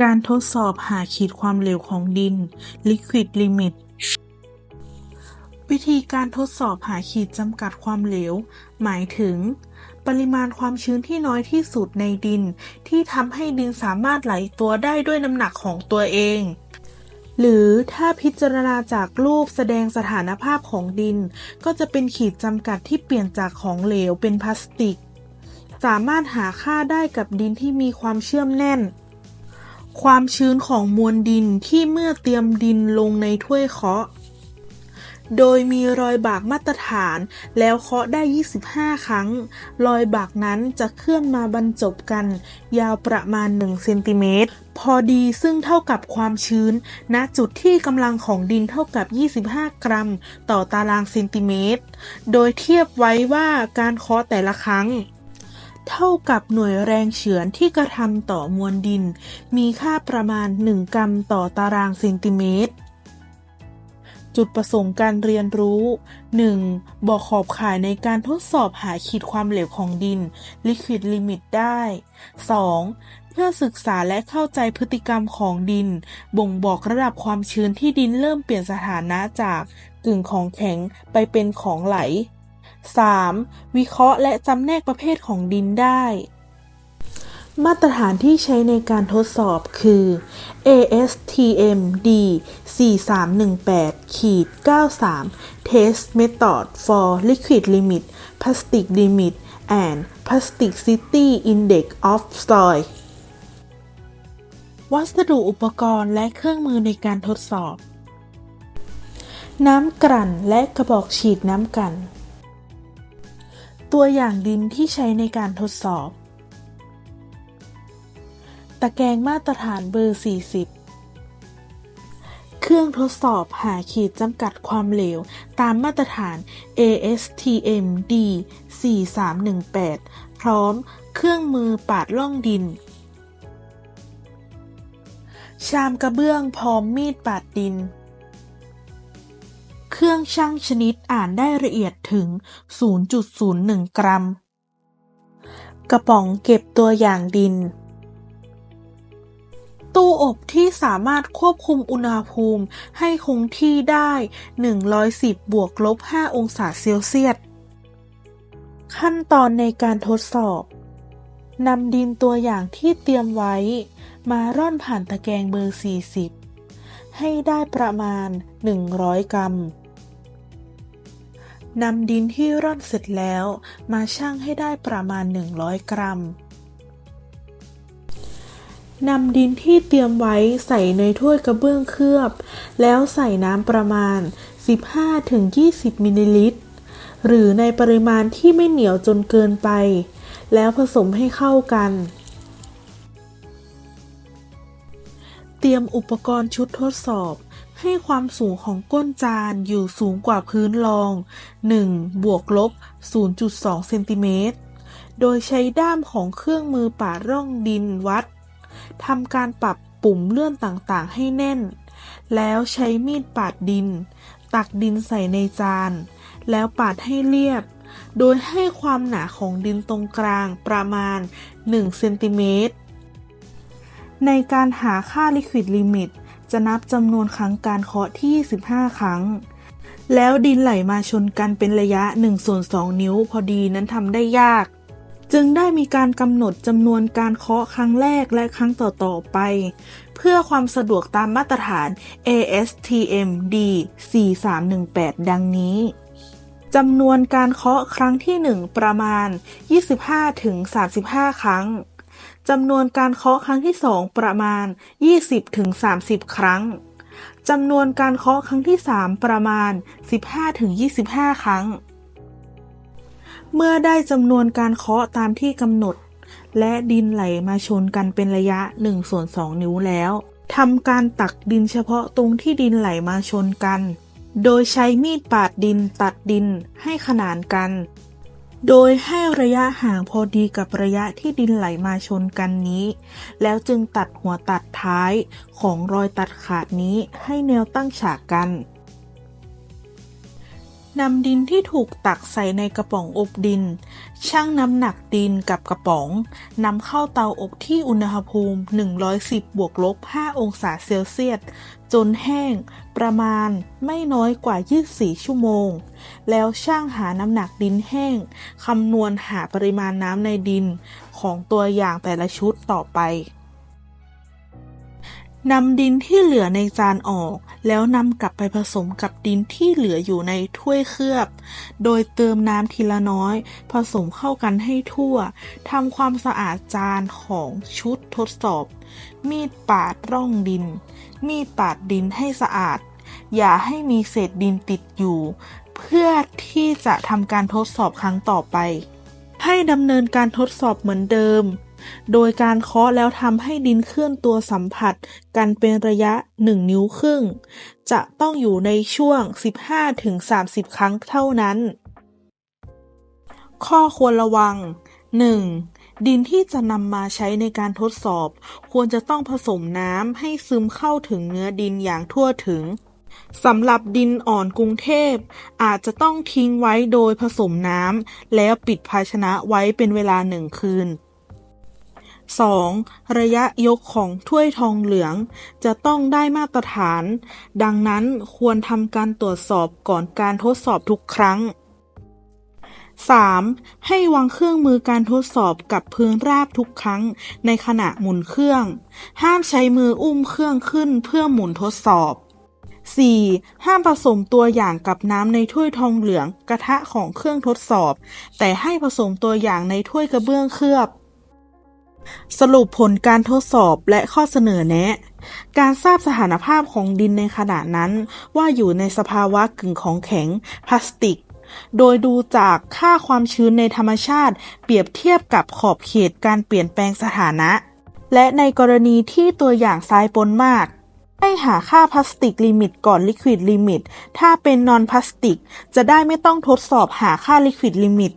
การทดสอบหาขีดความเหลวของดิน Liquid Limit วิธีการทดสอบหาขีดจำกัดความเหลว หมายถึง ปริมาณความชื้นที่น้อยที่สุดในดิน ที่ทำให้ดินสามารถไหลตัวได้ด้วยน้ำหนักของตัวเอง หรือถ้าพิจารณาจากรูปแสดงสถานภาพของดิน ก็จะเป็นขีดจำกัดที่เปลี่ยนจากของเหลวเป็นพลาสติก สามารถหาค่าได้กับดินที่มีความเชื่อมแน่น ความชื้นของมวลดินที่เมื่อเตรียมดินลงในถ้วยเคาะ โดยมีรอยบากมาตรฐานแล้วเคาะได้ 25 ครั้ง รอยบากนั้นจะเคลื่อนมาบรรจบกัน ยาวประมาณ 1 เซนติเมตร พอดีซึ่งเท่ากับความชื้น ณ จุดที่กำลังของดินเท่ากับ 25 กรัม ต่อตารางเซนติเมตร โดยเทียบไว้ว่าการเคาะแต่ละครั้ง เท่ากับหน่วยแรงเฉือนที่กระทำต่อมวลดิน มีค่าประมาณ 1 กรัมต่อตารางเซนติเมตร จุดประสงค์การเรียนรู้ 1. บอกขอบข่ายในการทดสอบหาขีดความเหลวของดิน Liquid Limit ได้ 2. เพื่อศึกษาและเข้าใจพฤติกรรมของดิน บ่งบอกระดับความชื้นที่ดินเริ่มเปลี่ยนสถานะจากกึ่งของแข็งไปเป็นของไหล 3. วิเคราะห์และจำแนกประเภทของดินได้ มาตรฐานที่ใช้ในการทดสอบคือ ASTM D 4318ขีด93 Test Method for Liquid Limit Plastic Limit and Plasticity Index of Soil วัสดุอุปกรณ์และเครื่องมือในการทดสอบ น้ำกลั่นและกระบอกฉีดน้ำกลั่น ตัวอย่างดินที่ใช้ในการทดสอบ ตะแกรงมาตรฐานเบอร์ 40 เครื่องทดสอบหาขีดจำกัดความเหลว ตามมาตรฐาน ASTM D 4318พร้อมเครื่องมือปาดล่องดิน ชามกระเบื้องพร้อมมีดปาดดิน รื่องชั่งชนิดอ่านได้ละเอียดถึง 0.01 กรัม กระป๋องเก็บตัวอย่างดิน ตู้อบที่สามารถควบคุมอุณหภูมิให้คงที่ได้ 110 บวกลบ 5 องศาเซลเซียส ขั้นตอนในการทดสอบนำดินตัวอย่างที่เตรียมไว้ มาร่อนผ่านตะแกรงเบอร์ 40 ให้ได้ประมาณ 100 กรัม นำดินที่ร่อนเสร็จแล้ว มาชั่งให้ได้ประมาณ 100 กรัมนำดินที่เตรียมไว้ใส่ในถ้วยกระเบื้องเคลือบ แล้วใส่น้ำประมาณ 15-20 มิลลิลิตร หรือในปริมาณที่ไม่เหนียวจนเกินไป แล้วผสมให้เข้ากัน เตรียมอุปกรณ์ชุดทดสอบ ให้ความสูงของก้นจานอยู่สูงกว่าพื้นรอง 1 บวกลบ 0.2 เซนติเมตร โดยใช้ด้ามของเครื่องมือปาดร่องดินวัดทำการปรับปุ่มเลื่อนต่างๆ ให้แน่น แล้วใช้มีดปาดดิน ตักดินใส่ในจาน แล้วปาดให้เรียบ โดยให้ความหนาของดินตรงกลางประมาณ1เซนติเมตรในการหาค่า Liquid Limit จะนับจำนวนครั้งการเคาะที่25ครั้ง แล้วดินไหลมาชนกันเป็นระยะ1ส่วน2นิ้วพอดีนั้นทำได้ยาก จึงได้มีการกำหนดจำนวนการเคาะครั้งแรกและครั้งต่อ ๆ ไป เพื่อความสะดวกตามมาตรฐาน ASTM D 4318 ดังนี้จำนวนการเคาะครั้งที่ 1 ประมาณ 25-35 ครั้ง จำนวนการเคาะครั้งที่2ประมาณ 20-30 ครั้งจำนวนการเคาะครั้งที่ 3 ประมาณ 15-25 ครั้ง เมื่อได้จำนวนการเคาะตามที่กำหนด และดินไหลมาชนกันเป็นระยะ1ส่วน2นิ้วแล้วทำการตักดินเฉพาะตรงที่ดินไหลมาชนกัน โดยใช้มีดปาดดินตัดดินให้ขนานกัน โดยให้ระยะห่างพอดีกับระยะที่ดินไหลมาชนกันนี้ แล้วจึงตัดหัวตัดท้ายของรอยตัดขาดนี้ให้แนวตั้งฉากกัน นำดินที่ถูกตักใส่ในกระป๋องอบดิน ชั่งน้ำหนักดินกับกระป๋องนำเข้าเตาอบที่อุณหภูมิ 110 บวกลบ 5 องศาเซลเซียส จนแห้ง ประมาณไม่น้อยกว่า 24 ชั่วโมง แล้วช่างหาน้ำหนักดินแห้งคำนวณหาปริมาณน้ำในดินของตัวอย่างแต่ละชุดต่อไป นำดินที่เหลือในจานออก แล้วนำกลับไปผสมกับดินที่เหลืออยู่ในถ้วยเคลือบ โดยเติมน้ำทีละน้อย ผสมเข้ากันให้ทั่วทำความสะอาดจานของชุดทดสอบ มีดปาดร่องดิน มีดปาดดินให้สะอาด อย่าให้มีเศษดินติดอยู่ เพื่อที่จะทำการทดสอบครั้งต่อไป ให้ดำเนินการทดสอบเหมือนเดิม โดยการเคาะแล้วทำให้ดินเคลื่อนตัวสัมผัสกันเป็นระยะ 1 นิ้วครึ่ง จะต้องอยู่ในช่วง 15-30 ครั้งเท่านั้น ข้อควรระวัง 1. ดินที่จะนำมาใช้ในการทดสอบ ควรจะต้องผสมน้ำให้ซึมเข้าถึงเนื้อดินอย่างทั่วถึงสำหรับดินอ่อนกรุงเทพ อาจจะต้องทิ้งไว้โดยผสมน้ำแล้วปิดภาชนะไว้เป็นเวลาหนึ่งคืน 2. ระยะยกของถ้วยทองเหลือง จะต้องได้มาตรฐาน ดังนั้นควรทำการตรวจสอบก่อนการทดสอบทุกครั้ง 3. ให้วางเครื่องมือการทดสอบกับพื้นราบทุกครั้งในขณะหมุนเครื่อง ห้ามใช้มืออุ้มเครื่องขึ้นเพื่อหมุนทดสอบ 4. ห้ามผสมตัวอย่างกับน้ำในถ้วยทองเหลืองกระทะของเครื่องทดสอบ แต่ให้ผสมตัวอย่างในถ้วยกระเบื้องเคลือบ สรุปผลการทดสอบและข้อเสนอแนะ การทราบสถานภาพของดินในขณะนั้น ว่าอยู่ในสภาวะกึ่งของแข็งพลาสติก โดยดูจากค่าความชื้นในธรรมชาติ เปรียบเทียบกับขอบเขตการเปลี่ยนแปลงสถานะ และในกรณีที่ตัวอย่างทรายปนมากให้หาค่าพลาสติกลิมิตก่อนลิควิดลิมิต ถ้าเป็นนอนพลาสติก จะได้ไม่ต้องทดสอบหาค่าลิควิดลิมิต